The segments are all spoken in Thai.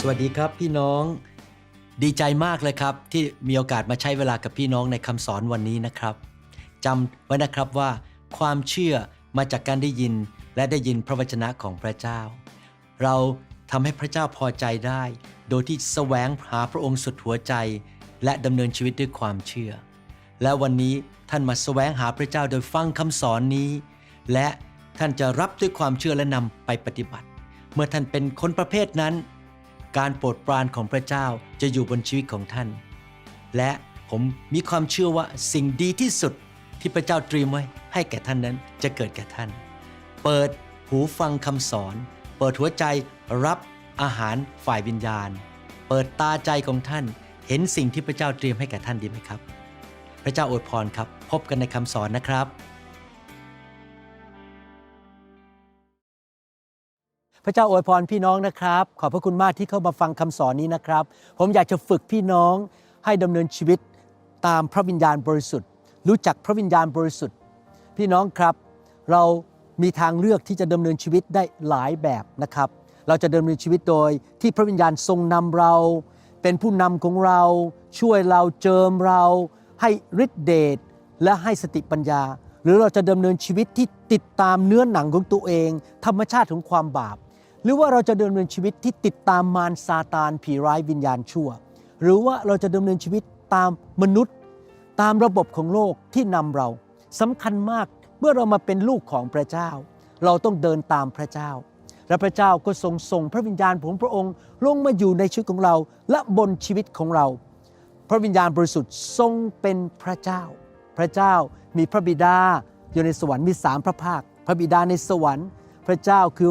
สวัสดีครับพี่น้องดีใจมากเลยครับ ที่มีโอกาสมาใช้เวลากับพี่น้องในคำสอนวันนี้นะครับจำไว้นะครับว่า ความเชื่อมาจากการได้ยินและได้ยินพระวจนะของพระเจ้า เราทำให้พระเจ้าพอใจได้ โดยที่แสวงหาพระองค์สุดหัวใจ และดำเนินชีวิตด้วยความเชื่อ และวันนี้ท่านมาแสวงหาพระเจ้าโดยฟังคำสอนนี้ และท่านจะรับด้วยความเชื่อและนำไปปฏิบัติ เมื่อท่านเป็นคนประเภทนั้น การโปรดปรานของพระเจ้าจะอยู่บนชีวิตของท่าน และผมมีความเชื่อว่าสิ่งดีที่สุดที่พระเจ้าเตรียมไว้ให้แก่ท่านนั้นจะเกิดแก่ท่าน เปิดหูฟังคำสอน เปิดหัวใจรับอาหารฝ่ายวิญญาณ เปิดตาใจของท่าน เห็นสิ่งที่พระเจ้าเตรียมให้แก่ท่านดีไหมครับ พระเจ้าอวยพรครับ พบกันในคำสอนนะครับ พระเจ้าอวยพรพี่น้องนะครับ ขอบพระคุณมากที่เข้ามาฟังคำสอนนี้นะครับ ผมอยากจะฝึกพี่น้องให้ดำเนินชีวิตตามพระวิญญาณบริสุทธิ์ รู้จักพระวิญญาณบริสุทธิ์ พี่น้องครับ เรามีทางเลือกที่จะดำเนินชีวิตได้หลายแบบนะครับ เราจะดำเนินชีวิตโดยที่พระวิญญาณทรงนำเรา เป็นผู้นำของเราช่วยเราเจิมเรา ให้ฤทธิเดชและให้สติปัญญา หรือเราจะดำเนินชีวิตที่ติดตามเนื้อหนังของตัวเอง ธรรมชาติของความบาป หรือว่าเราจะดำเนินชีวิตที่ติดตามมารซาตานผีร้ายวิญญาณชั่ว หรือว่าเราจะดำเนินชีวิตตามมนุษย์ ตามระบบของโลกที่นำเราสำคัญมากเมื่อเรามาเป็นลูกของพระเจ้า เราต้องเดินตามพระเจ้า และพระเจ้าก็ทรงส่งพระวิญญาณของพระองค์ลงมาอยู่ในชีวิตของเราและบนชีวิตของเรา พระวิญญาณบริสุทธิ์ทรงเป็นพระเจ้า พระเจ้ามีพระบิดาอยู่ในสวรรค์มีสามพระภาค พระบิดาในสวรรค์ พระเจ้าคือ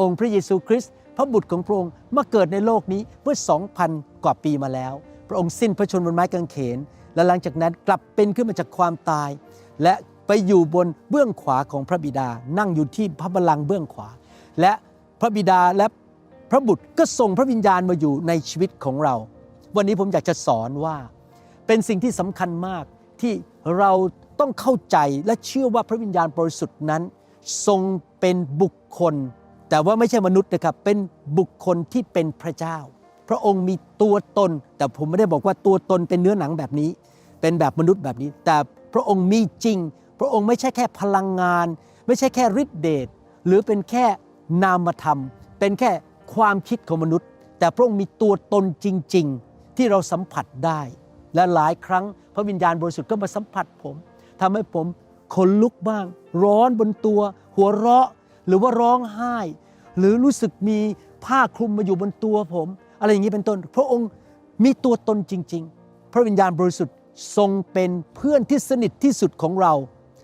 องค์พระเยซูคริสต์พระบุตรของพระองค์มาเกิดในโลกนี้เมื่อ 2,000 กว่าปีมาแล้ว พระองค์สิ้นพระชนม์บนไม้กางเขน และหลังจากนั้นกลับเป็นขึ้นมาจากความตาย และไปอยู่บนเบื้องขวาของพระบิดา นั่งอยู่ที่พระบัลลังก์เบื้องขวา และพระบิดาและพระบุตรก็ส่งพระวิญญาณมาอยู่ในชีวิตของเรา วันนี้ผมอยากจะสอนว่า เป็นสิ่งที่สำคัญมากที่เราต้องเข้าใจและเชื่อว่าพระวิญญาณบริสุทธิ์นั้น ทรงเป็นบุคคล แต่ว่าไม่ใช่มนุษย์นะครับ เป็นบุคคลที่เป็นพระเจ้า พระองค์มีตัวตน แต่ผมไม่ได้บอกว่าตัวตนเป็นเนื้อหนังแบบนี้ เป็นแบบมนุษย์แบบนี้ แต่พระองค์มีจริง พระองค์ไม่ใช่แค่พลังงาน ไม่ใช่แค่ฤทธิเดช หรือเป็นแค่นามธรรม เป็นแค่ความคิดของมนุษย์ แต่พระองค์มีตัวตนจริง ๆ ที่เราสัมผัสได้ และหลายครั้งพระวิญญาณบริสุทธิ์ก็มาสัมผัสผมทำให้ผมขนลุกบ้าง ร้อนบนตัว หัวเราะ หรือว่าร้องไห้ หรือรู้สึกมีผ้าคลุมมาอยู่บนตัวผม อะไรอย่างนี้เป็นต้น พระองค์มีตัวตนจริง ๆ พระวิญญาณบริสุทธิ์ทรงเป็นเพื่อนที่สนิทที่สุดของเรา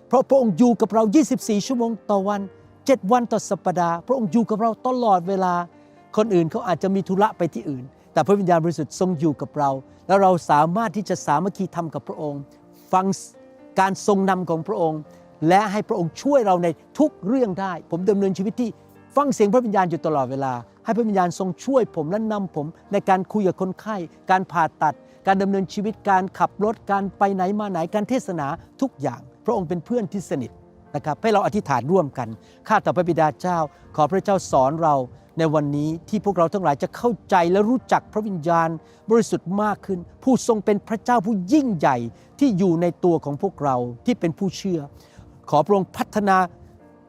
เพราะพระองค์อยู่กับเรา 24 ชั่วโมงต่อวัน 7 วันต่อสัปดาห์ พระองค์อยู่กับเราตลอดเวลา คนอื่นเขาอาจจะมีธุระไปที่อื่น แต่พระวิญญาณบริสุทธิ์ทรงอยู่กับเรา แล้วเราสามารถที่จะสามัคคีธรรมกับพระองค์ ฟังการทรงนำของพระองค์ และให้พระองค์ช่วยเราในทุกเรื่องได้ ผมดำเนินชีวิตที่ฟังเสียงพระวิญญาณอยู่ตลอดเวลา ให้พระวิญญาณทรงช่วยผมและนำผม ในการคุยกับคนไข้ การผ่าตัด การดำเนินชีวิตการขับรถการไปไหนมาไหนการเทศนาทุกอย่าง พระองค์เป็นเพื่อนที่สนิทนะครับให้เราอธิษฐานร่วมกันข้าแต่พระบิดาเจ้า ขอพระเจ้าสอนเราในวันนี้ที่พวกเราทั้งหลายจะเข้าใจและรู้จักพระวิญญาณ บริสุทธิ์มากขึ้น ผู้ทรงเป็นพระเจ้าผู้ยิ่งใหญ่ที่อยู่ในตัวของพวกเราที่เป็นผู้เชื่อ ขอพระองค์พัฒนา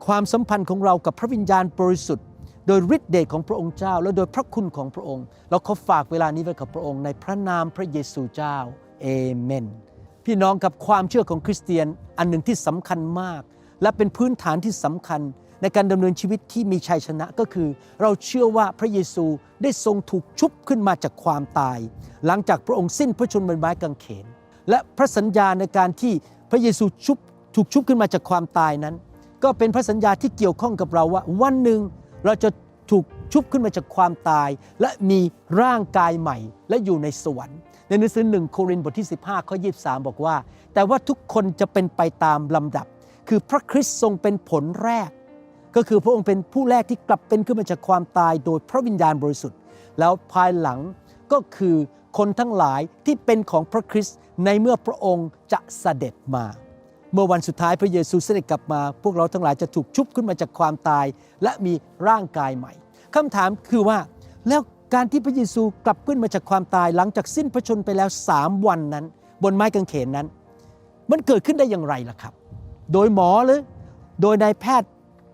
ความสัมพันธ์ของเรากับพระวิญญาณบริสุทธิ์ โดยฤทธิเดชของพระองค์เจ้า และโดยพระคุณของพระองค์ เราขอฝากเวลานี้ไว้กับพระองค์ในพระนามพระเยซูเจ้าเอเมน พี่น้องกับความเชื่อของคริสเตียนอันหนึ่งที่สำคัญมาก และเป็นพื้นฐานที่สำคัญในการดำเนินชีวิตที่มีชัยชนะก็คือ เราเชื่อว่าพระเยซูได้ทรงถูกชุบขึ้นมาจากความตาย หลังจากพระองค์สิ้นพระชนม์บนไม้กางเขน และพระสัญญาในการที่พระเยซูชุบ ถูกชุบขึ้นมาจากความตายนั้น ก็เป็นพระสัญญาที่เกี่ยวข้องกับเราว่า วันหนึ่งเราจะถูกชุบขึ้นมาจากความตาย และมีร่างกายใหม่ และอยู่ในสวรรค์ ในหนังสือหนึ่งโครินธ์บทที่ 15ข้อ23 บอกว่า แต่ว่าทุกคนจะเป็นไปตามลำดับ คือพระคริสต์ทรงเป็นผลแรก ก็คือพระองค์เป็นผู้แรกที่กลับเป็นขึ้นมาจากความตาย โดยพระวิญญาณบริสุทธิ์ แล้วภายหลังก็คือคนทั้งหลายที่เป็นของพระคริสต์ในเมื่อพระองค์จะเสด็จมา เมื่อวันสุดท้ายพระเยซูเสด็จกลับมา พวกเราทั้งหลายจะถูกชุบขึ้นมาจากความตาย และมีร่างกายใหม่คำถามคือว่าแล้วการที่พระเยซูกลับขึ้นมาจากความตายหลังจากสิ้นพระชนไปแล้วสามวันนั้น บนไม้กางเขนนั้น มันเกิดขึ้นได้อย่างไรล่ะครับ โดยหมอหรือโดยนายแพทย์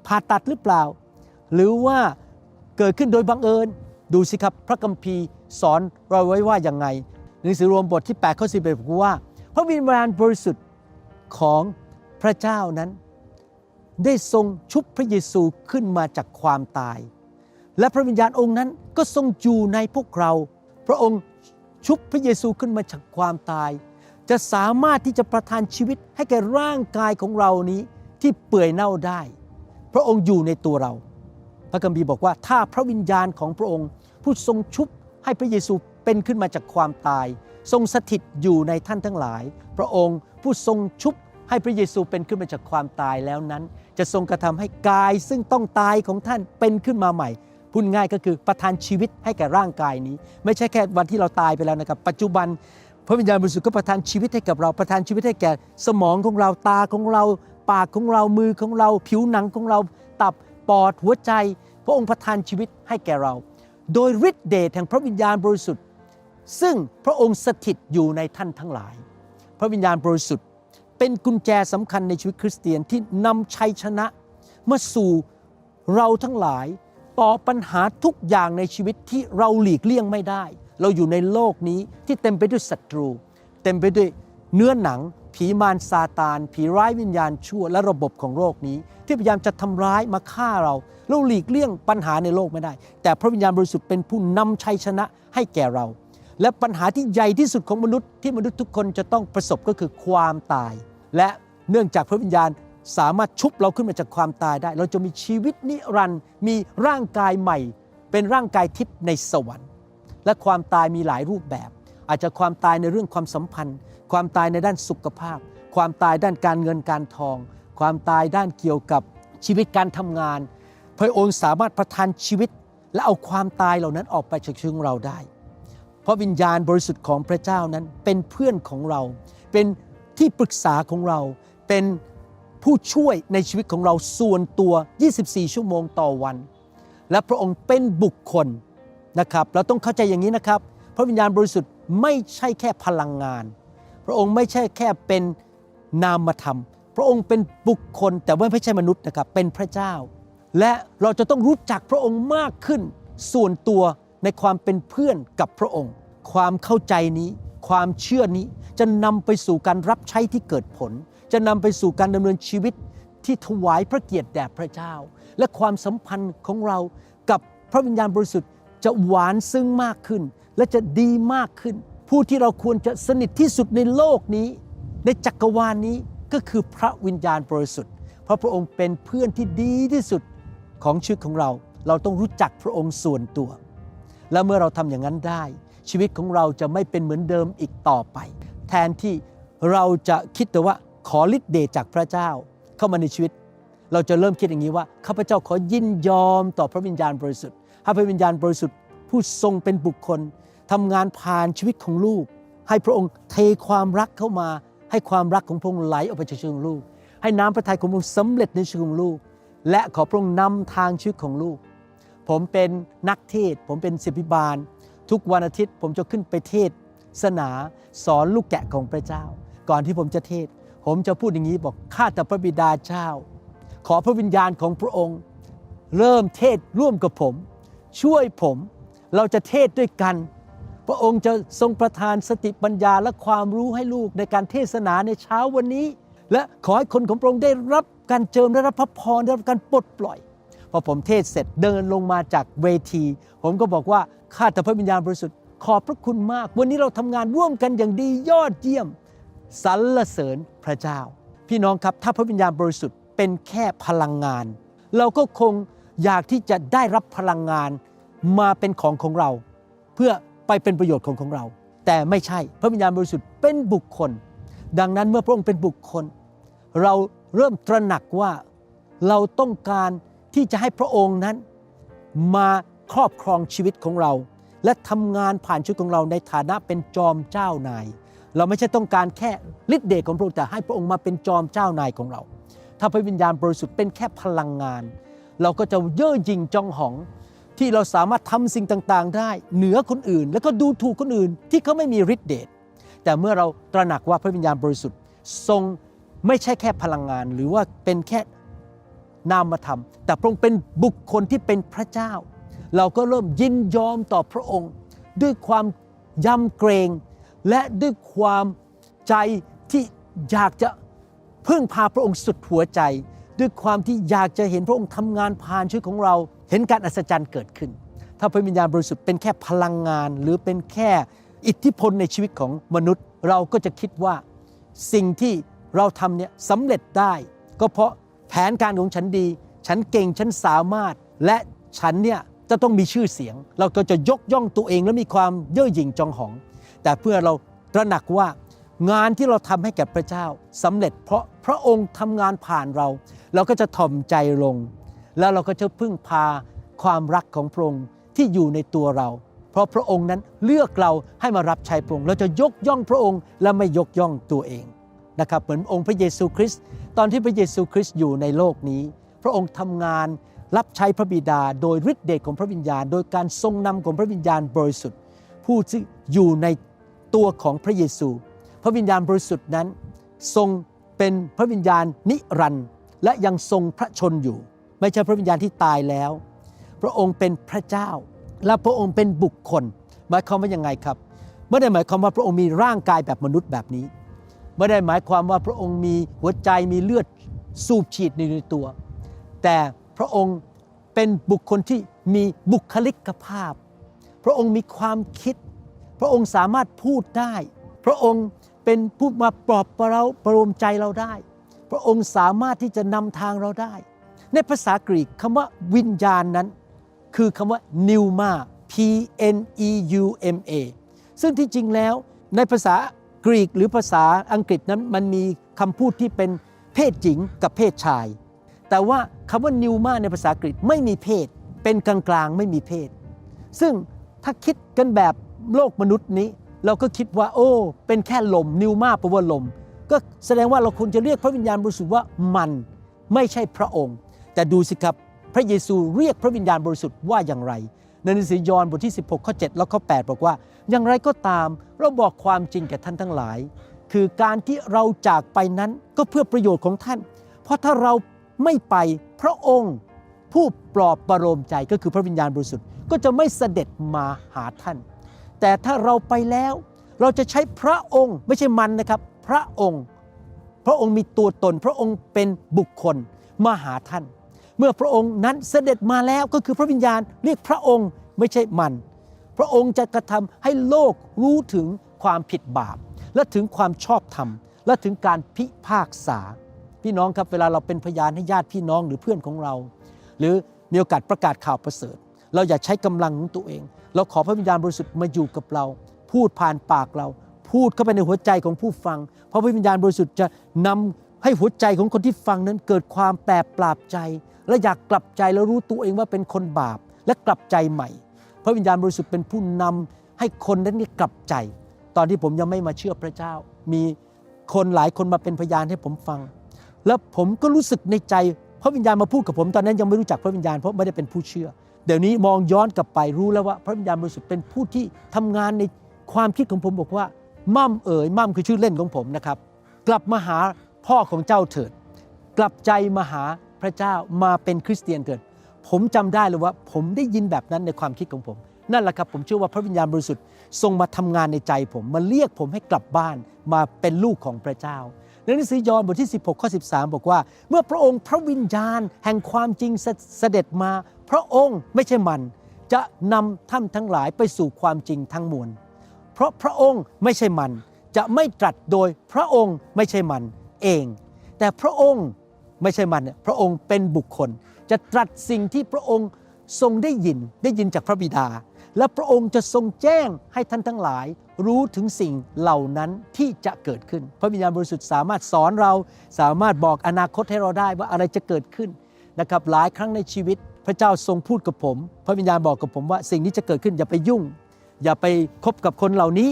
ผ่าตัดหรือเปล่า หรือว่าเกิดขึ้นโดยบังเอิญ ดูสิครับพระคัมภีร์สอนเราไว้ว่าอย่างไงหนังสือรวมบทที่8ข้อ11บอกว่า พระวิญญาณบริสุทธิ์ ของพระเจ้านั้น ได้ทรงชุบพระเยซูขึ้นมาจากความตาย และพระวิญญาณองค์นั้นก็ทรงอยู่ในพวกเรา พระองค์ชุบพระเยซูขึ้นมาจากความตาย จะสามารถที่จะประทานชีวิตให้แก่ร่างกายของเรานี้ที่เปื่อยเน่าได้ พระองค์อยู่ในตัวเรา พระคัมภีบอกว่าถ้าพระวิญญาณของพระองค์ ผู้ทรงชุบให้พระเยซูเป็นขึ้นมาจากความตาย ทรงสถิตอยู่ในท่านทั้งหลาย พระองค์ผู้ทรงชุบให้พระเยซูเป็นขึ้นมาจากความตายแล้วนั้น จะทรงกระทำให้กายซึ่งต้องตายของท่านเป็นขึ้นมาใหม่พูดง่ายก็คือประทานชีวิตให้แก่ร่างกายนี้ ไม่ใช่แค่วันที่เราตายไปแล้วนะครับ ปัจจุบันพระวิญญาณบริสุทธิ์ก็ประทานชีวิตให้กับเราประทานชีวิตให้แก่สมองของเราตาของเรา ปากของเรามือของเรา ผิวหนังของเรา ตับปอดหัวใจ พระองค์ประทานชีวิตให้แก่เรา โดยฤทธิเดชแห่งพระวิญญาณบริสุทธิ์ ซึ่งพระองค์สถิตอยู่ในท่านทั้งหลาย พระวิญญาณบริสุทธิ์เป็นกุญแจสำคัญในชีวิตคริสเตียนที่นำชัยชนะมาสู่เราทั้งหลายต่อปัญหาทุกอย่างในชีวิตที่เราหลีกเลี่ยงไม่ได้ เราอยู่ในโลกนี้ที่เต็มไปด้วยศัตรู เต็มไปด้วยเนื้อหนัง ผีมารซาตาน ผีร้ายวิญญาณชั่วและระบบของโลกนี้ ที่พยายามจะทำร้ายมาฆ่าเราเราหลีกเลี่ยงปัญหาในโลกไม่ได้ แต่พระวิญญาณบริสุทธิ์เป็นผู้นำชัยชนะให้แก่เรา และปัญหาที่ใหญ่ที่สุดของมนุษย์ที่มนุษย์ทุกคนจะต้องประสบก็คือความตาย และเนื่องจากพระวิญญาณสามารถชุบเราขึ้นมาจากความตายได้ เราจะมีชีวิตนิรันดร์มีร่างกายใหม่ เป็นร่างกายทิพย์ในสวรรค์ และความตายมีหลายรูปแบบ อาจจะความตายในเรื่องความสัมพันธ์ ความตายในด้านสุขภาพ ความตายด้านการเงินการทอง ความตายด้านเกี่ยวกับชีวิตการทำงาน พระองค์สามารถประทานชีวิต และเอาความตายเหล่านั้นออกไปจากชีวิตของเราได้ เพราะวิญญาณบริสุทธิ์ของพระเจ้านั้นเป็นเพื่อนของเรา เป็นที่ปรึกษาของเรา เป็นผู้ช่วยในชีวิตของเราส่วนตัว 24 ชั่วโมงต่อวัน และพระองค์เป็นบุคคลนะครับ เราต้องเข้าใจอย่างนี้นะครับ พระวิญญาณบริสุทธิ์ไม่ใช่แค่พลังงาน พระองค์ไม่ใช่แค่เป็นนามธรรม พระองค์เป็นบุคคลแต่ว่าไม่ใช่มนุษย์นะครับ เป็นพระเจ้า และเราจะต้องรู้จักพระองค์มากขึ้นส่วนตัว ในความเป็นเพื่อนกับพระองค์ ความเข้าใจนี้ ความเชื่อนี้จะนำไปสู่การรับใช้ที่เกิดผล จะนำไปสู่การดำเนินชีวิตที่ถวายพระเกียรติแด่พระเจ้า และความสัมพันธ์ของเรากับพระวิญญาณบริสุทธิ์จะหวานซึ้งมากขึ้น และจะดีมากขึ้น ผู้ที่เราควรจะสนิทที่สุดในโลกนี้ ในจักรวาลนี้ก็คือพระวิญญาณบริสุทธิ์ เพราะพระองค์เป็นเพื่อนที่ดีที่สุดของชีวิตของเรา เราต้องรู้จักพระองค์ส่วนตัว และเมื่อเราทำอย่างนั้นได้ ชีวิตของเราจะไม่เป็นเหมือนเดิมอีกต่อไป แทนที่เราจะคิดแต่ว่าขอฤทธิ์เดชจากพระเจ้าเข้ามาในชีวิต เราจะเริ่มคิดอย่างนี้ว่าข้าพเจ้าขอยินยอมต่อพระวิญญาณบริสุทธิ์ให้พระวิญญาณบริสุทธิ์ ผู้ทรงเป็นบุคคลทำงานผ่านชีวิตของลูก ให้พระองค์เทความรักเข้ามา ให้ความรักของพระองค์ไหลออกไปจากชีวิตของลูก ให้น้ำพระทัยของพระองค์สำเร็จในชีวิตของลูก และขอพระองค์นำทางชีวิตของลูก ผมเป็นนักเทศ ผมเป็นศิบิบาล ทุกวันอาทิตย์ผมจะขึ้นไปเทศสนาสอนลูกแกะของพระเจ้า ก่อนที่ผมจะเทศ ผมจะพูดอย่างนี้บอกข้าแต่พระบิดาเจ้า ขอพระวิญญาณของพระองค์ เริ่มเทศร่วมกับผม ช่วยผมเราจะเทศด้วยกัน พระองค์จะทรงประทานสติปัญญาและความรู้ให้ลูกในการเทศนาในเช้าวันนี้ และขอให้คนของพระองค์ได้รับการเจิมได้รับพระพรได้รับการปลดปล่อย พอผมเทศเสร็จเดินลงมาจากเวที ผมก็บอกว่าข้าแต่พระวิญญาณบริสุทธิ์ขอบพระคุณมาก วันนี้เราทำงานร่วมกันอย่างดียอดเยี่ยมสรรเสริญพระเจ้า พี่น้องครับถ้าพระวิญญาณบริสุทธิ์เป็นแค่พลังงาน เราก็คงอยากที่จะได้รับพลังงานมาเป็นของของเรา เพื่อไปเป็นประโยชน์ของของเรา แต่ไม่ใช่พระวิญญาณบริสุทธิ์เป็นบุคคล ดังนั้นเมื่อพระองค์เป็นบุคคล เราเริ่มตระหนักว่าเราต้องการ ที่จะให้พระองค์นั้นมาครอบครองชีวิตของเรา และทำงานผ่านชีวิตของเราในฐานะเป็นจอมเจ้านาย เราไม่ใช่ต้องการแค่ฤทธิ์เดชของพระองค์แต่ให้พระองค์มาเป็นจอมเจ้านายของเรา ถ้าพระวิญญาณบริสุทธิ์เป็นแค่พลังงาน เราก็จะเย่อหยิ่งจองหองที่เราสามารถทำสิ่งต่างๆ ได้ เหนือคนอื่น แล้วก็ดูถูกคนอื่นที่เขาไม่มีฤทธิ์เดชแต่เมื่อเราตระหนักว่าพระวิญญาณบริสุทธิ์ทรงไม่ใช่แค่พลังงาน หรือว่าเป็นแค่ นามธรรม แต่พระองค์เป็นบุคคลที่เป็นพระเจ้า เราก็เริ่มยินยอมต่อพระองค์ ด้วยความยำเกรง และด้วยความใจที่อยากจะพึ่งพาพระองค์สุดหัวใจ ด้วยความที่อยากจะเห็นพระองค์ทำงานผ่านชีวิตของเรา เห็นการอัศจรรย์เกิดขึ้น ถ้าพระวิญญาณบริสุทธิ์เป็นแค่พลังงาน หรือเป็นแค่อิทธิพลในชีวิตของมนุษย์ เราก็จะคิดว่าสิ่งที่เราทำเนี่ยสำเร็จได้ ก็เพราะ แผนการของฉันดี ฉันเก่งฉันสามารถ และฉันเนี่ยจะต้องมีชื่อเสียง เราก็จะยกย่องตัวเองและมีความเย่อหยิ่งจองหอง แต่เพื่อเราตระหนักว่างานที่เราทำให้แก่พระเจ้าสำเร็จเพราะพระองค์ทำงานผ่านเรา เราก็จะถ่อมใจลง แล้วเราก็จะพึ่งพาความรักของพระองค์ที่อยู่ในตัวเรา เพราะพระองค์นั้นเลือกเราให้มารับใช้พระองค์เราจะยกย่องพระองค์และไม่ยกย่องตัวเอง นะครับเหมือนองค์พระเยซูคริสต์ตอนที่พระเยซูคริสต์อยู่ในโลกนี้ พระองค์ทำงานรับใช้พระบิดา โดยฤทธิเดชของพระวิญญาณ โดยการทรงนำของพระวิญญาณบริสุทธิ์ ผู้ที่อยู่ในตัวของพระเยซู พระวิญญาณบริสุทธิ์นั้น ทรงเป็นพระวิญญาณนิรันดร์และยังทรงพระชนอยู่ ไม่ใช่พระวิญญาณที่ตายแล้ว พระองค์เป็นพระเจ้า และพระองค์เป็นบุคคล หมายความว่ายังไงครับไม่ได้หมายความว่าพระองค์มีร่างกายแบบมนุษย์แบบนี้ ไม่ได้หมายความว่าพระองค์มีหัวใจมีเลือดสูบฉีดในตัว แต่พระองค์เป็นบุคคลที่มีบุคลิกภาพ พระองค์มีความคิด พระองค์สามารถพูดได้ พระองค์เป็นผู้มาปลอบประเราประโลมใจเราได้ พระองค์สามารถที่จะนำทางเราได้ ในภาษากรีกคำว่าวิญญาณนั้น คือคำว่า pneuma p n e u m a ซึ่งที่จริงแล้วในภาษา กรีกหรือภาษาอังกฤษนั้นมันมีคำพูดที่เป็นเพศหญิงกับเพศชาย แต่ว่าคำว่านิวมาในภาษากรีกไม่มีเพศ เป็นกลางๆไม่มีเพศ ซึ่งถ้าคิดกันแบบโลกมนุษย์นี้ เราก็คิดว่า โอ้ เป็นแค่ลมนิวมาแปลว่าลม ก็แสดงว่าเราควรจะเรียกพระวิญญาณบริสุทธิ์ว่ามันไม่ใช่พระองค์ แต่ดูสิครับพระเยซูเรียกพระวิญญาณบริสุทธิ์ว่าอย่างไร ในหนังสือยอห์นบทที่ 16 ข้อ 7 แล้วข้อ 8 บอกว่า อย่างไรก็ตามเราบอกความจริงแก่ท่านทั้งหลาย คือการที่เราจากไปนั้นก็เพื่อประโยชน์ของท่าน เพราะถ้าเราไม่ไปพระองค์ผู้ปลอบประโลมใจก็คือพระวิญญาณบริสุทธิ์ก็จะไม่เสด็จมาหาท่าน แต่ถ้าเราไปแล้ว เราจะใช้พระองค์ไม่ใช่มันนะครับ พระองค์ พระองค์มีตัวตน พระองค์เป็นบุคคลมาหาท่าน เมื่อพระองค์นั้นเสด็จมาแล้วก็คือพระวิญญาณเรียกพระองค์ไม่ใช่มัน พระองค์จะกระทำให้โลกรู้ถึงความผิดบาป และถึงความชอบธรรม และถึงการพิพากษา พี่น้องครับเวลาเราเป็นพยานให้ญาติพี่น้องหรือเพื่อนของเรา หรือมีโอกาสประกาศข่าวประเสริฐ เราอย่าใช้กำลังของตัวเอง เราขอพระวิญญาณบริสุทธิ์มาอยู่กับเรา พูดผ่านปากเรา พูดเข้าไปในหัวใจของผู้ฟัง เพราะพระวิญญาณบริสุทธิ์จะนำให้หัวใจของคนที่ฟังนั้นเกิดความแปรปราบใจ และอยากกลับใจแล้วรู้ตัวเองว่าเป็นคนบาปและกลับใจใหม่ พระวิญญาณบริสุทธิ์เป็นผู้นำให้คนนั้นนี่กลับใจ ตอนที่ผมยังไม่มาเชื่อพระเจ้า มีคนหลายคนมาเป็นพยานให้ผมฟัง แล้วผมก็รู้สึกในใจพระวิญญาณมาพูดกับผมตอนนั้นยังไม่รู้จักพระวิญญาณเพราะไม่ได้เป็นผู้เชื่อ เดี๋ยวนี้มองย้อนกลับไปรู้แล้วว่า พระวิญญาณบริสุทธิ์เป็นผู้ที่ทำงานในความคิดของผมบอกว่ามั่มเอ๋ยมั่มคือชื่อเล่นของผมนะครับ กลับมาหาพ่อของเจ้าเถิด กลับใจมาหา พระเจ้ามาเป็นคริสเตียนเถิด ผมจำได้เลยว่า ผมได้ยินแบบนั้นในความคิดของผม นั่นแหละครับผมเชื่อว่าพระวิญญาณบริสุทธิ์ทรงมาทำงานในใจผมมาเรียกผมให้กลับบ้านมาเป็นลูกของพระเจ้าในหนังสือยอห์นบทที่ 16ข้อ13 บอกว่า เมื่อพระองค์พระวิญญาณแห่งความจริงเสเสด็จมา พระองค์ไม่ใช่มัน จะนำท่านทั้งหลายไปสู่ความจริงทั้งมวล เพราะพระองค์ไม่ใช่มัน จะไม่ตรัสโดยพระองค์ไม่ใช่มันเอง แต่พระองค์ ไม่ใช่มันเนี่ยพระองค์เป็นบุคคล จะตรัสสิ่งที่พระองค์ทรงได้ยินได้ยินจากพระบิดา และพระองค์จะทรงแจ้งให้ท่านทั้งหลาย รู้ถึงสิ่งเหล่านั้นที่จะเกิดขึ้น พระวิญญาณบริสุทธิ์สามารถสอนเราสามารถบอกอนาคตให้เราได้ว่าอะไรจะเกิดขึ้นนะครับหลายครั้งในชีวิต พระเจ้าทรงพูดกับผม พระวิญญาณบอกกับผมว่าสิ่งนี้จะเกิดขึ้นอย่าไปยุ่ง อย่าไปคบกับคนเหล่านี้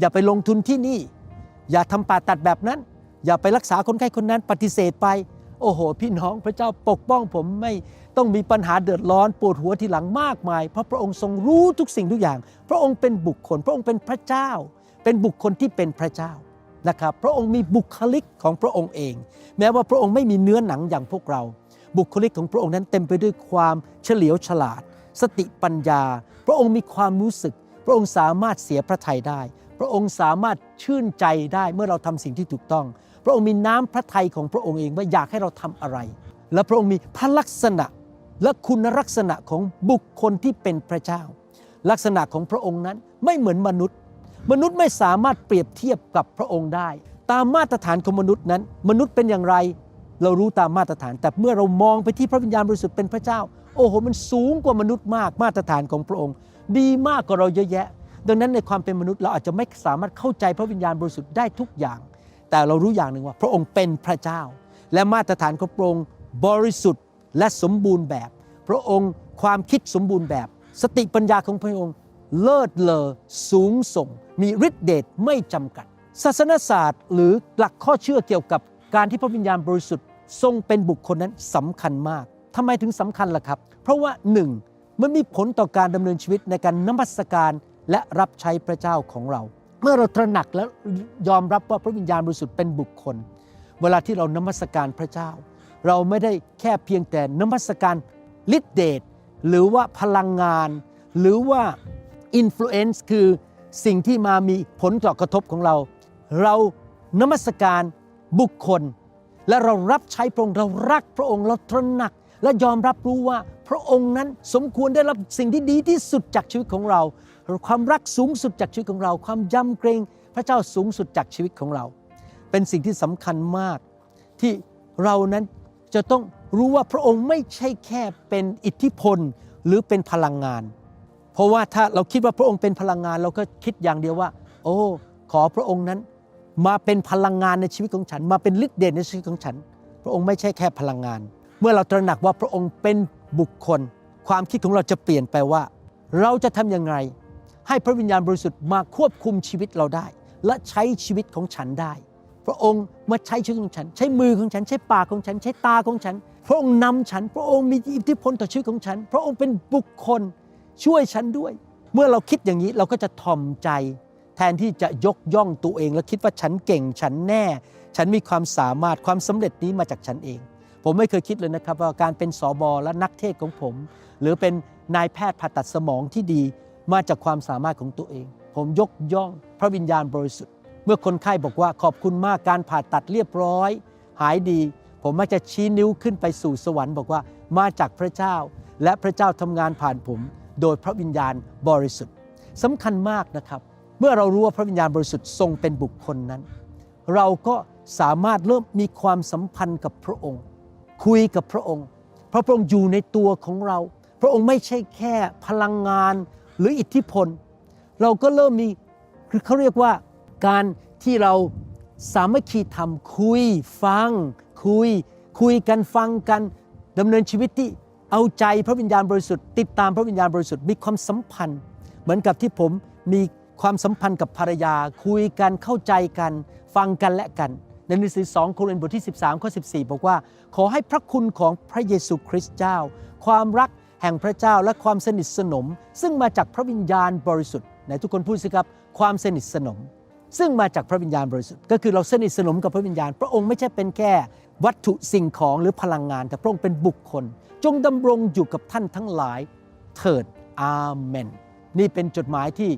อย่าไปลงทุนที่นี่ อย่าทำป่าตัดแบบนั้น อย่าไปรักษาคนไข้คนนั้นปฏิเสธไป โอ้โห พี่น้องพระเจ้าปกป้องผมไม่ต้องมีปัญหาเดือดร้อนปวดหัวทีหลังมากมาย เพราะพระองค์ทรงรู้ทุกสิ่งทุกอย่าง พระองค์เป็นบุคคล พระองค์เป็นพระเจ้า เป็นบุคคลที่เป็นพระเจ้านะครับ พระองค์มีบุคลิกของพระองค์เอง แม้ว่าพระองค์ไม่มีเนื้อหนังอย่างพวกเรา บุคลิกของพระองค์นั้นเต็มไปด้วยความเฉลียวฉลาด สติปัญญา พระองค์มีความรู้สึก พระองค์สามารถเสียพระทัยได้ พระองค์สามารถชื่นใจได้เมื่อเราทำสิ่งที่ถูกต้อง พระองค์มีน้ำพระทัยของพระองค์เองว่าอยากให้เราทำอะไร และพระองค์มีพระลักษณะและคุณลักษณะของบุคคลที่เป็นพระเจ้า ลักษณะของพระองค์นั้นไม่เหมือนมนุษย์ มนุษย์ไม่สามารถเปรียบเทียบกับพระองค์ได้ ตามมาตรฐานของมนุษย์นั้น มนุษย์เป็นอย่างไร เรารู้ตามมาตรฐาน แต่เมื่อเรามองไปที่พระวิญญาณบริสุทธิ์เป็นพระเจ้า โอ้โหมันสูงกว่ามนุษย์มากมาตรฐานของพระองค์ ดีมากกว่าเราเยอะแยะ ดังนั้นในความเป็นมนุษย์เราอาจจะไม่สามารถเข้าใจพระวิญญาณบริสุทธิ์ได้ทุกอย่าง แต่เรารู้อย่างหนึ่งว่า พระองค์เป็นพระเจ้า และมาตรฐานของพระองค์บริสุทธิ์และสมบูรณ์แบบ พระองค์ความคิดสมบูรณ์แบบ สติปัญญาของพระองค์ เลิศเลอสูงส่ง มีฤทธิเดชไม่จำกัด ศาสนศาสตร์ หรือหลักข้อเชื่อเกี่ยวกับการที่พระวิญญาณบริสุทธิ์ทรงเป็นบุคคลนั้นสำคัญมากทำไมถึงสำคัญล่ะครับ เพราะว่าหนึ่งมันมีผลต่อการดำเนินชีวิตในการนมัสการและรับใช้พระเจ้าของเรา เมื่อเราตระหนักและยอมรับว่าพระวิญญาณบริสุทธิ์เป็นบุคคล เวลาที่เรานมัสการพระเจ้า เราไม่ได้แค่เพียงแต่นมัสการฤทธิเดชหรือว่าพลังงาน หรือว่าอิ f l u e n c e คือสิ่งที่มามีผลต่อกระทบของเรา เรานมัสการบุคคล และเรารับใช้พระองค์เรารักพระองค์เราตระหนัก และยอมรับรู้ว่าพระองค์นั้นสมควรได้รับสิ่งที่ดีที่สุดจากชีวิตของเรา ความรักสูงสุดจากชีวิตของเรา ความยำเกรงพระเจ้าสูงสุดจากชีวิตของเรา เป็นสิ่งที่สำคัญมาก ที่เรานั้นจะต้องรู้ว่าพระองค์ไม่ใช่แค่เป็นอิทธิพลหรือเป็นพลังงาน เพราะว่าถ้าเราคิดว่าพระองค์เป็นพลังงาน เราก็คิดอย่างเดียวว่า โอ้ขอพระองค์นั้นมาเป็นพลังงานในชีวิตของฉัน มาเป็นฤทธิ์เดชในชีวิตของฉัน พระองค์ไม่ใช่แค่พลังงาน เมื่อเราตระหนักว่าพระองค์เป็นบุคคล ความคิดของเราจะเปลี่ยนไปว่า เราจะทำอย่างไร ให้พระวิญญาณบริสุทธิ์มาควบคุมชีวิตเราได้ และใช้ชีวิตของฉันได้ พระองค์มาใช้ชีวิตของฉัน ใช้มือของฉัน ใช้ปากของฉัน ใช้ตาของฉัน พระองค์นำฉัน พระองค์มีอิทธิพลต่อชีวิตของฉัน พระองค์เป็นบุคคลช่วยฉันด้วย เมื่อเราคิดอย่างนี้เราก็จะถ่อมใจ แทนที่จะยกย่องตัวเอง แล้วคิดว่าฉันเก่งฉันแน่ ฉันมีความสามารถความสำเร็จนี้มาจากฉันเอง ผมไม่เคยคิดเลยนะครับว่าการเป็นสอบอและนักเทศของผม หรือเป็นนายแพทย์ผ่าตัดสมองที่ดีมาจากความสามารถของตัวเอง ผมยกย่องพระวิญญาณบริสุทธิ์ เมื่อคนไข้บอกว่าขอบคุณมากการผ่าตัดเรียบร้อย หายดี ผมมักจะชี้นิ้วขึ้นไปสู่สวรรค์บอกว่ามาจากพระเจ้า และพระเจ้าทำงานผ่านผม โดยพระวิญญาณบริสุทธิ์สำคัญมากนะครับเมื่อเรารู้ว่าพระวิญญาณบริสุทธิ์ทรงเป็นบุคคลนั้น เราก็สามารถเริ่มมีความสัมพันธ์กับพระองค์ คุยกับพระองค์พระพระองค์อยู่ในตัวของเรา พระองค์ไม่ใช่แค่พลังงานหรืออิทธิพล เราก็เริ่มมีคือเขาเรียกว่าการที่เราสามัคคีทำคุยฟัง คุย คุยกันฟังกันดำเนินชีวิตที่เอาใจพระวิญญาณบริสุทธิ์ติดตามพระวิญญาณบริสุทธิ์มีความสัมพันธ์ เหมือนกับที่ผมมีความสัมพันธ์กับภรรยา คุยกันเข้าใจกัน ฟังกันและกัน ในหนังสือ 2 โครินธ์บทที่ 13 ข้อ 14 บอกว่า ขอให้พระคุณของพระเยซูคริสต์เจ้า ความรักแห่งพระเจ้าและความสนิทสนม ซึ่งมาจากพระวิญญาณบริสุทธิ์ไหนทุกคนพูดสิครับความสนิทสนม ซึ่งมาจากพระวิญญาณบริสุทธิ์ก็คือเราสนิทสนมกับพระวิญญาณ พระองค์ไม่ใช่เป็นแค่วัตถุสิ่งของหรือพลังงาน แต่พระองค์เป็นบุคคล จงดำรงอยู่กับท่านทั้งหลายเถิดอาเมน นี่เป็นจดหมายที่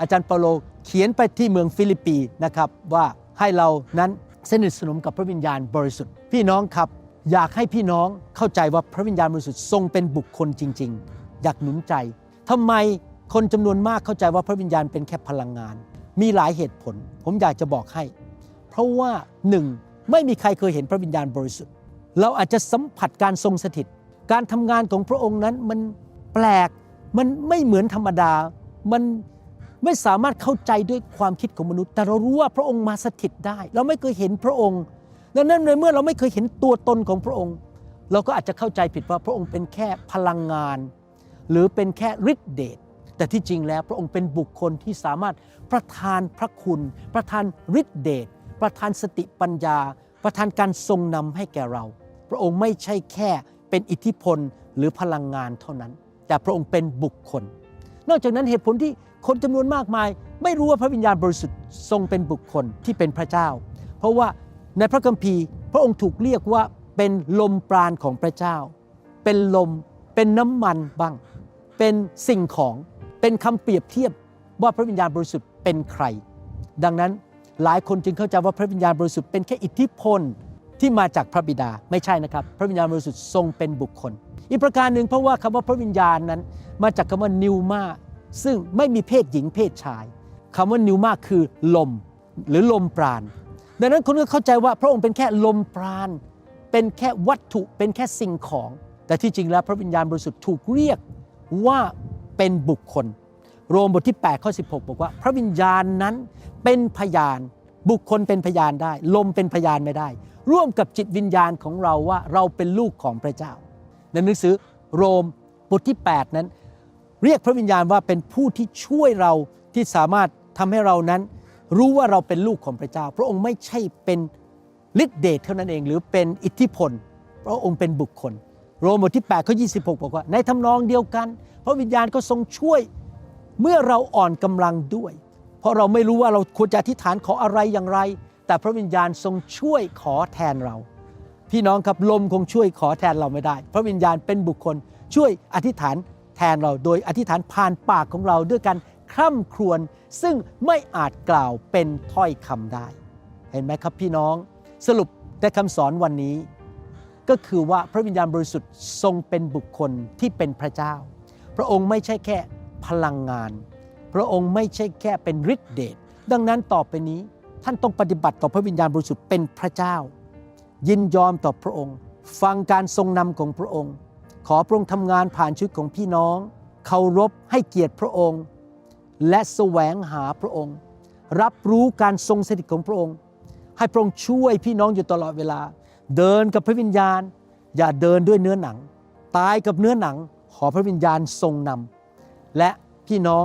อาจารย์เปาโลเขียนไปที่เมืองฟิลิปปีนะครับว่าให้เรานั้น สนิทสนมกับพระวิญญาณบริสุทธิ์ พี่น้องครับ อยากให้พี่น้องเข้าใจว่าพระวิญญาณบริสุทธิ์ทรงเป็นบุคคลจริง ๆ อยากหนุนใจทำไมคนจำนวนมากเข้าใจว่าพระวิญญาณเป็นแค่พลังงาน มีหลายเหตุผล ผมอยากจะบอกให้ เพราะว่าหนึ่งไม่มีใครเคยเห็นพระวิญญาณบริสุทธิ์ เราอาจจะสัมผัสการทรงสถิต การทำงานของพระองค์นั้นมันแปลกมันไม่เหมือนธรรมดา มัน ไม่สามารถเข้าใจด้วยความคิดของมนุษย์ แต่เรารู้ว่าพระองค์มาสถิตได้ เราไม่เคยเห็นพระองค์ดังนั้นในเมื่อเราไม่เคยเห็นตัวตนของพระองค์ เราก็อาจจะเข้าใจผิดว่าพระองค์เป็นแค่พลังงาน หรือเป็นแค่ฤทธิเดชแต่ที่จริงแล้วพระองค์เป็นบุคคลที่สามารถประทานพระคุณ ประทานฤทธิเดชประทานสติปัญญา ประทานการทรงนำให้แก่เรา พระระองค์ไม่ใช่แค่เป็นอิทธิพลหรือพลังงานเท่านั้น แต่พระองค์เป็นบุคคล นอกจากนั้นเหตุผลที่ คนจำนวนมากมาย ไม่รู้ว่าพระวิญญาณบริสุทธิ์ทรงเป็นบุคคลที่เป็นพระเจ้า เพราะว่าในพระคัมภีร์ พระองค์ถูกเรียกว่าเป็นลมปราณของพระเจ้า เป็นลม เป็นน้ำมันบ้าง เป็นสิ่งของ เป็นคำเปรียบเทียบว่าพระวิญญาณบริสุทธิ์เป็นใคร ดังนั้นหลายคนจึงเข้าใจว่าพระวิญญาณบริสุทธิ์เป็นแค่อิทธิพลที่มาจากพระบิดาไม่ใช่นะครับ พระวิญญาณบริสุทธิ์ทรงเป็นบุคคล อีกประการหนึ่งเพราะว่าคำว่าพระวิญญาณนั้น มาจากคำว่านิวมา ซึ่งไม่มีเพศหญิงเพศชายคำว่านิวมาคือลมหรือลมปราณ ดังนั้นคนก็เข้าใจว่าพระองค์เป็นแค่ลมปราณ เป็นแค่วัตถุเป็นแค่สิ่งของ แต่ที่จริงแล้วพระวิญญาณบริสุทธิ์ถูกเรียกว่าเป็นบุคคล โรมบทที่8ข้อ16 บอกว่า พระวิญญาณนั้นเป็นพยานบุคคลเป็นพยานได้ ลมเป็นพยานไม่ได้ ร่วมกับจิตวิญญาณของเราว่าเราเป็นลูกของพระเจ้า ในหนังสือโรมบทที่ 8 นั้น เรียกพระวิญญาณว่าเป็นผู้ที่ช่วยเราที่สามารถทำให้เรานั้น รู้ว่าเราเป็นลูกของพระเจ้า พระองค์ไม่ใช่เป็นฤทธิเดชเท่านั้นเอง หรือเป็นอิทธิพล พระองค์เป็นบุคคล โรมบทที่8ข้อ26 บอกว่า ในทำนองเดียวกัน พระวิญญาณก็ทรงช่วยเมื่อเราอ่อนกำลังด้วย เพราะเราไม่รู้ว่าเราควรจะอธิษฐานขออะไรอย่างไร แต่พระวิญญาณทรงช่วยขอแทนเรา พี่น้องครับลมคงช่วยขอแทนเราไม่ได้ พระวิญญาณเป็นบุคคลช่วยอธิษฐาน แทนเราโดยอธิษฐานผ่านปากของเราด้วยการคร่ำครวญซึ่งไม่อาจกล่าวเป็นถ้อยคำได้ เห็นไหมครับพี่น้องสรุปในคำสอนวันนี้ ก็คือว่าพระวิญญาณบริสุทธิ์ทรงเป็นบุคคลที่เป็นพระเจ้า พระองค์ไม่ใช่แค่พลังงาน พระองค์ไม่ใช่แค่เป็นฤทธิเดชดังนั้นต่อไปนี้ท่านต้องปฏิบัติต่อพระวิญญาณบริสุทธิ์เป็นพระเจ้า ยินยอมต่อพระองค์ ฟังการทรงนำของพระองค์ ขอพระองค์ทำงานผ่านชีวิตของพี่น้องเคารพให้เกียรติพระองค์ และแสวงหาพระองค์ รับรู้การทรงสถิตของพระองค์ ให้พระองค์ช่วยพี่น้องอยู่ตลอดเวลา เดินกับพระวิญญาณ อย่าเดินด้วยเนื้อหนัง ตายกับเนื้อหนัง ขอพระวิญญาณทรงนำและพี่น้อง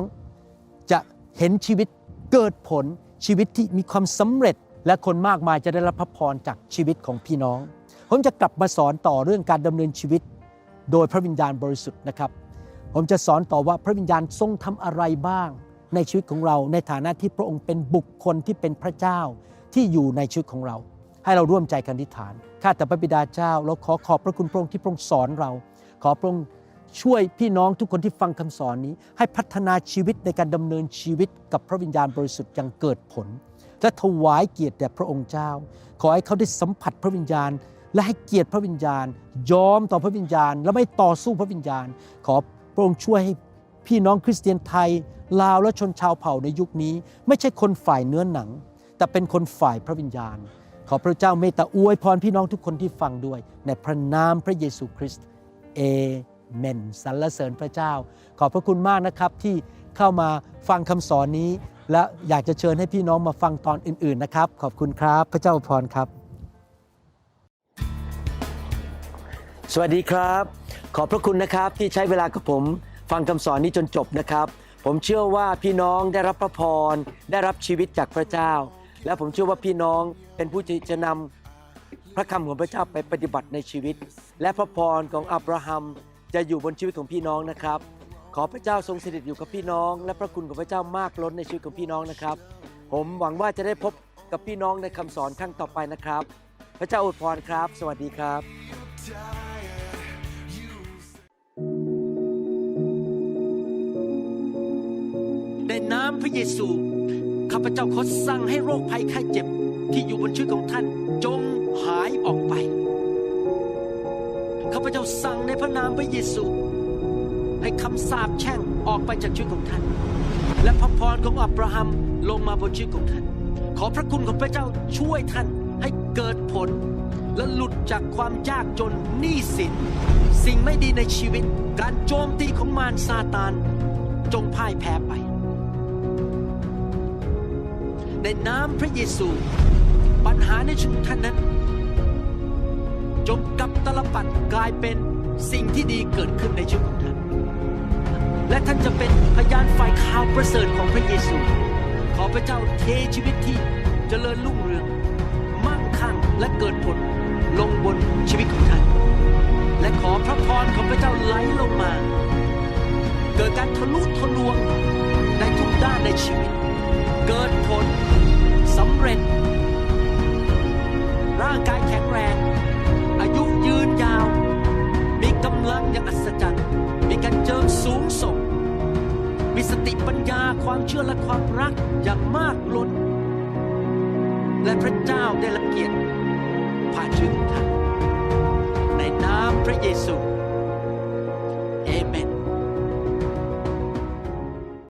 จะเห็นชีวิตเกิดผลชีวิตที่มีความสำเร็จ และคนมากมายจะได้รับพระพรจากชีวิตของพี่น้อง ผมจะกลับมาสอนต่อเรื่องการดำเนินชีวิต โดยพระวิญญาณบริสุทธิ์นะครับ ผมจะสอนต่อว่าพระวิญญาณทรงทำอะไรบ้าง ในชีวิตของเราในฐานะที่พระองค์เป็นบุคคลที่เป็นพระเจ้าที่อยู่ในชีวิตของเรา ให้เราร่วมใจกันอธิษฐานข้าแต่พระบิดาเจ้าเราขอขอบพระคุณพระองค์ที่พระองค์สอนเรา ขอพระองค์ช่วยพี่น้องทุกคนที่ฟังคำสอนนี้ ให้พัฒนาชีวิตในการดำเนินชีวิตกับพระวิญญาณบริสุทธิ์อย่างเกิดผลและถวายเกียรติแด่พระองค์เจ้า ขอให้เขาได้สัมผัสพระวิญญาณ และให้เกียรติพระวิญญาณ ยอมต่อพระวิญญาณ และไม่ต่อสู้พระวิญญาณ ขอพระองค์ช่วยให้พี่น้องคริสเตียนไทย ลาวและชนชาวเผ่าในยุคนี้ ไม่ใช่คนฝ่ายเนื้อหนัง แต่เป็นคนฝ่ายพระวิญญาณ ขอพระเจ้าเมตตาอวยพรพี่น้องทุกคนที่ฟังด้วย ในพระนามพระเยซูคริสต์เอเมนสรรเสริญพระเจ้า ขอบพระคุณมากนะครับที่เข้ามาฟังคำสอนนี้ และอยากจะเชิญให้พี่น้องมาฟังตอนอื่น ๆนะครับ ขอบคุณครับ พระเจ้าอวยพรครับ สวัสดีครับ ขอบพระคุณนะครับที่ใช้เวลากับผม ฟังคำสอนนี้จนจบนะครับ ผมเชื่อว่าพี่น้องได้รับพระพร ได้รับชีวิตจากพระเจ้า และผมเชื่อว่าพี่น้องเป็นผู้ที่จะนำพระคำของพระเจ้าไปปฏิบัติในชีวิต และพระพรของอับราฮัมจะอยู่บนชีวิตของพี่น้องนะครับ ขอพระเจ้าทรงสถิตอยู่กับพี่น้อง และพระคุณของพระเจ้ามากล้นในชีวิตของพี่น้องนะครับ ผมหวังว่าจะได้พบกับพี่น้องในคำสอนครั้งต่อไปนะครับ พระเจ้าอวยพรครับ สวัสดีครับ พระเยซู ข้าพเจ้าขอสั่งให้โรคภัยไข้เจ็บที่อยู่บนชีวิตของท่านจงหายออกไป ข้าพเจ้าสั่งในพระนามพระเยซู ให้คำสาปแช่งออกไปจากชีวิตของท่าน และพระพรของอับราฮัมลงมาบนชีวิตของท่าน ขอพระคุณของพระเจ้าช่วยท่านให้เกิดผล และหลุดจากความยากจนหนี้สิน สิ่งไม่ดีในชีวิต การโจมตีของมารซาตานจงพ่ายแพ้ไป ในน้ำพระเยซู ปัญหาในชีวิตท่านนั้น จงกับตลปัดกลายเป็นสิ่งที่ดีเกิดขึ้นในชีวิตของท่าน และท่านจะเป็นพยานฝ่ายข่าวประเสริฐของพระเยซู ขอพระเจ้าเทชีวิตที่จเจริญรุ่งเรือง มั่งคั่งและเกิดผลลงบนชีวิตของท่าน และขอพระพรของพระเจ้าไหลลงมา เกิดการทะลุทะลวงในทุกด้านในชีวิต เกิดผลสำเร็จ ร่างกายแข็งแรง อายุยืนยาว มีกำลังอย่างอัศจรรย์ มีการเจิมสูงส่ง มีสติปัญญาความเชื่อและความรักอย่างมากล้น และพระเจ้าได้รับเกียรติผ่านชื่อท่านในนามพระเยซู